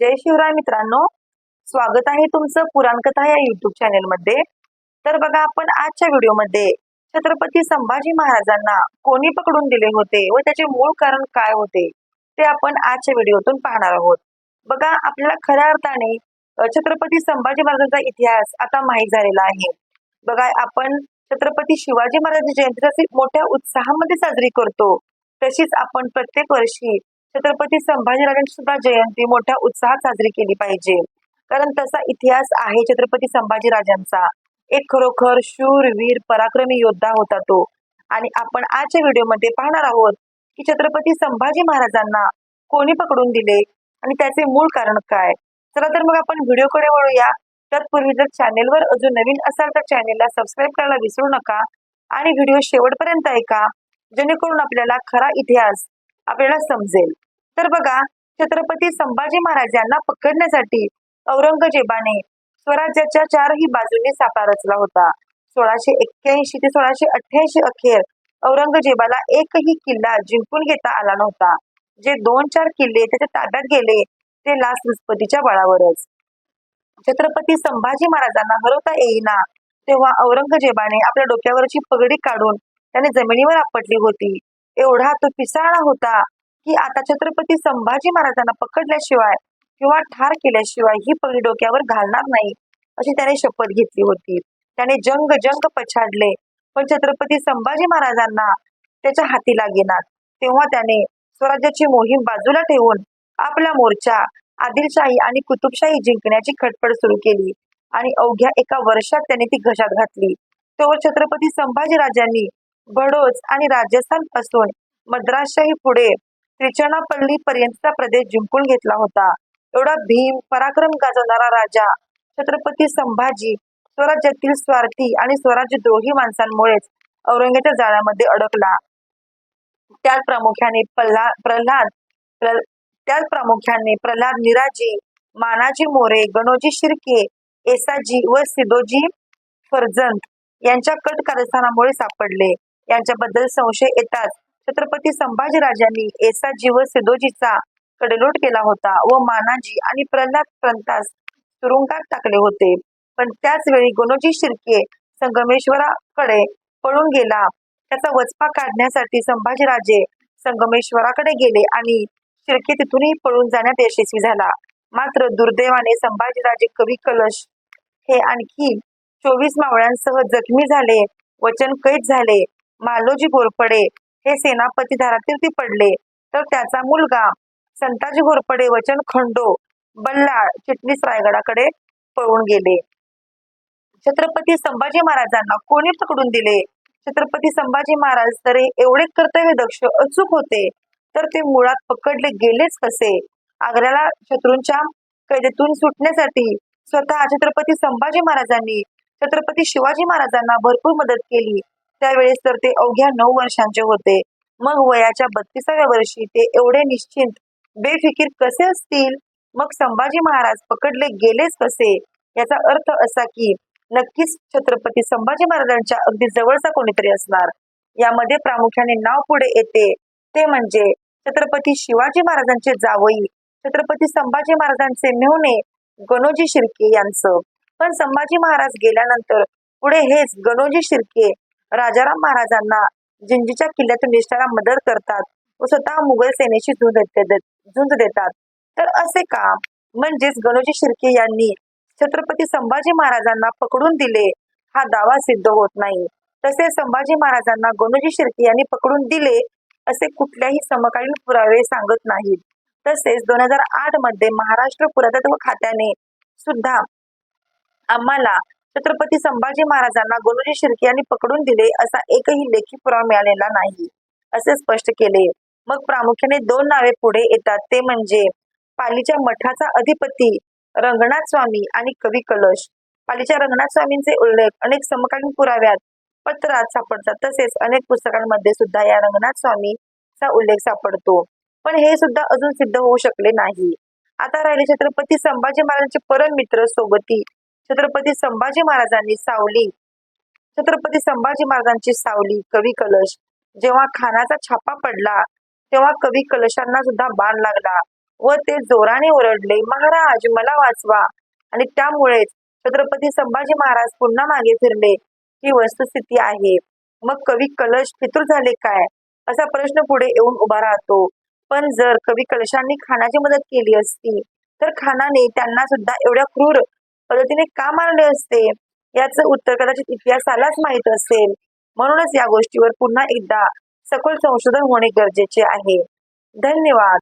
जय शिवराय मित्रांनो स्वागत आहे तुमचं पुराणकथा या युट्यूब चॅनेल मध्ये. तर बघा आपण आजच्या व्हिडिओमध्ये छत्रपती संभाजी महाराजांना कोणी पकडून दिले होते व त्याचे मूळ कारण काय होते ते आपण आजच्या व्हिडिओतून पाहणार आहोत. बघा आपल्याला खऱ्या अर्थाने छत्रपती संभाजी महाराजांचा इतिहास आता माहीत झालेला आहे. बघा आपण छत्रपती शिवाजी महाराज जयंती जशी मोठ्या उत्साहामध्ये साजरी करतो तशीच आपण प्रत्येक वर्षी छत्रपती संभाजीराजांची सुद्धा जयंती मोठ्या उत्साहात साजरी केली पाहिजे. कारण तसा इतिहास आहे छत्रपती संभाजीराजांचा. एक खरोखर शूर वीर पराक्रमी योद्धा होता तो. आणि आपण आजच्या व्हिडिओमध्ये पाहणार आहोत की छत्रपती संभाजी महाराजांना कोणी पकडून दिले आणि त्याचे मूळ कारण काय? चला तर मग आपण व्हिडिओकडे वळूया. तत्पूर्वी जर चॅनेलवर अजून नवीन असाल तर चॅनेलला सबस्क्राईब करायला विसरू नका आणि व्हिडिओ शेवटपर्यंत ऐका जेणेकरून आपल्याला खरा इतिहास आपल्याला समजेल. तर बघा छत्रपती संभाजी महाराज यांना पकडण्यासाठी औरंगजेबाने स्वराज्याच्या चारही बाजूने सापळा रचला होता. सोळाशे एक्क्याऐंशी ते सोळाशे अठ्ठ्याऐंशी अखेर औरंगजेबाला एकही किल्ला जिंकून घेता आला नव्हता. जे दोन चार किल्ले त्याच्या ताब्यात गेले ते लाच लुचपतीच्या बळावरच. छत्रपती संभाजी महाराजांना हरवता येईना तेव्हा औरंगजेबाने आपल्या डोक्यावरची पगडी काढून त्याने जमिनीवर आपटली होती. एवढा तो पिसाळा होता. की आता छत्रपती संभाजी महाराजांना पकडल्याशिवाय किंवा ठार केल्याशिवाय ही पगडी डोक्यावर घालणार नाही अशी त्याने शपथ घेतली होती. त्याने जंग जंग पछाडले पण छत्रपती संभाजी महाराजांना त्याच्या हाती लागेनात तेव्हा त्याने स्वराज्याची मोहीम बाजूला ठेवून आपला मोर्चा आदिलशाही आणि कुतुबशाही जिंकण्याची खटपट सुरू केली आणि अवघ्या एका वर्षात त्याने ती घशात घातली. तोवर छत्रपती संभाजी राजांनी बडोज आणि राजस्थानपासून मद्रासशाही पुढे त्रिचनापल्ली पर्यंतचा प्रदेश जिंकून घेतला होता. एवढा भीम पराक्रम गाजवणारा राजा छत्रपती संभाजी स्वराज्यातील स्वार्थी आणि स्वराज्य द्रोही माणसांमुळेच औरंगजेबाच्या जाळ्यामध्ये अडकला. त्यात प्रामुख्याने पल्हा प्रल्हाद प्रल- त्यात प्रामुख्याने प्रल्हाद निराजी मानाजी मोरे गणोजी शिर्के एसाजी व सिदोजी फर्जंत यांच्या कट कारस्थानामुळे सापडले. यांच्याबद्दल संशय येताच छत्रपती संभाजीराजांनी एसाजी व सिदोजीचा कडलोट केला होता व मानाजी आणि प्रल्हाद पंतास तुरुंगात टाकले होते. पण त्याच वेळी गणोजी शिर्के संगमेश्वराकडे पळून गेला. त्याचा वचपा काढण्यासाठी संभाजीराजे संगमेश्वराकडे गेले आणि शिर्के तिथूनही पळून जाण्यात यशस्वी झाला. मात्र दुर्दैवाने संभाजीराजे कवी कलश हे आणखी चोवीस मावळ्यांसह जखमी झाले वचन कैद झाले. मालोजी बोरपडे हे सेनापती धारातीर्थी पडले. तर त्याचा मुलगा संताजी घोरपडे वचन खंडो बल्लाळ चिटणीस रायगडाकडे पळून गेले. छत्रपती संभाजी महाराजांना कोणी पकडून दिले? छत्रपती संभाजी महाराज तर एवढे कर्तव्य दक्ष अचूक होते तर ते मुळात पकडले गेलेच कसे? आग्र्याला शत्रूंच्या कैदेतून सुटण्यासाठी स्वतः छत्रपती संभाजी महाराजांनी छत्रपती शिवाजी महाराजांना भरपूर मदत केली. त्यावेळेस तर ते अवघ्या नऊ वर्षांचे होते. मग वयाच्या बत्तीसाव्या वर्षी ते एवढे निश्चिंत बेफिकीर कसे असतील? मग संभाजी महाराज पकडले गेलेच कसे? याचा अर्थ असा की नक्कीच छत्रपती संभाजी महाराजांच्या अगदी जवळचा कोणीतरी असणार. यामध्ये प्रामुख्याने नाव पुढे येते. ते म्हणजे छत्रपती शिवाजी महाराजांचे जावई छत्रपती संभाजी महाराजांचे मेहुणे गणोजी शिर्के यांचं. पण संभाजी महाराज गेल्यानंतर पुढे हेच गणोजी शिर्के राजाराम महाराजांना जिंजीच्या किल्ल्यातून निष्ठाला मदत करतात. व स्वतः मुघल सेनेशी झुंज झुंज देतात. तर असे का म्हणजेच गणोजी शिर्के यांनी छत्रपती संभाजी महाराजांना पकडून दिले हा दावा सिद्ध होत नाही. तसेच संभाजी महाराजांना गणोजी शिर्के यांनी पकडून दिले असे कुठल्याही समकालीन पुरावे सांगत नाहीत. तसेच दोन हजार आठमध्ये महाराष्ट्र पुरातत्व खात्याने सुद्धा आम्हाला छत्रपती संभाजी महाराजांना गणोजी शिर्के यांनी पकडून दिले असा एकही लेखी पुरावा मिळालेला नाही असे स्पष्ट केले. मग प्रामुख्याने दोन नावे पुढे येतात ते म्हणजे पालीच्या मठाचा अधिपती रंगनाथ स्वामी आणि कवी कलश. पालीच्या रंगनाथ स्वामींचे उल्लेख अनेक समकालीन पुराव्यात पत्रात सापडतात तसेच अनेक पुस्तकांमध्ये सुद्धा या रंगनाथ स्वामीचा उल्लेख सापडतो. पण हे सुद्धा अजून सिद्ध होऊ शकले नाही. आता राहिले छत्रपती संभाजी महाराजांचे परम मित्र सोबती छत्रपती संभाजी महाराजांनी सावली. छत्रपती संभाजी महाराजांची सावली कवी कलश. जेव्हा खानाचा छापा पडला तेव्हा कवी कलशांना सुद्धा बाण लागला व ते जोराने ओरडले महाराज मला वाचवा. आणि त्यामुळेच छत्रपती संभाजी महाराज पुन्हा मागे फिरले. ही वस्तुस्थिती आहे. मग कवी कलश फितूर झाले काय? असा प्रश्न पुढे येऊन उभा राहतो. पण जर कवी कलशांनी खानाची मदत केली असती तर खानाने त्यांना सुद्धा एवढ्या क्रूर पद्धतीने का मारले असते? याचं उत्तर कदाचित इतिहासालाच माहीत असेल. म्हणूनच या गोष्टीवर पुन्हा एकदा सखोल संशोधन होणे गरजेचे आहे. धन्यवाद.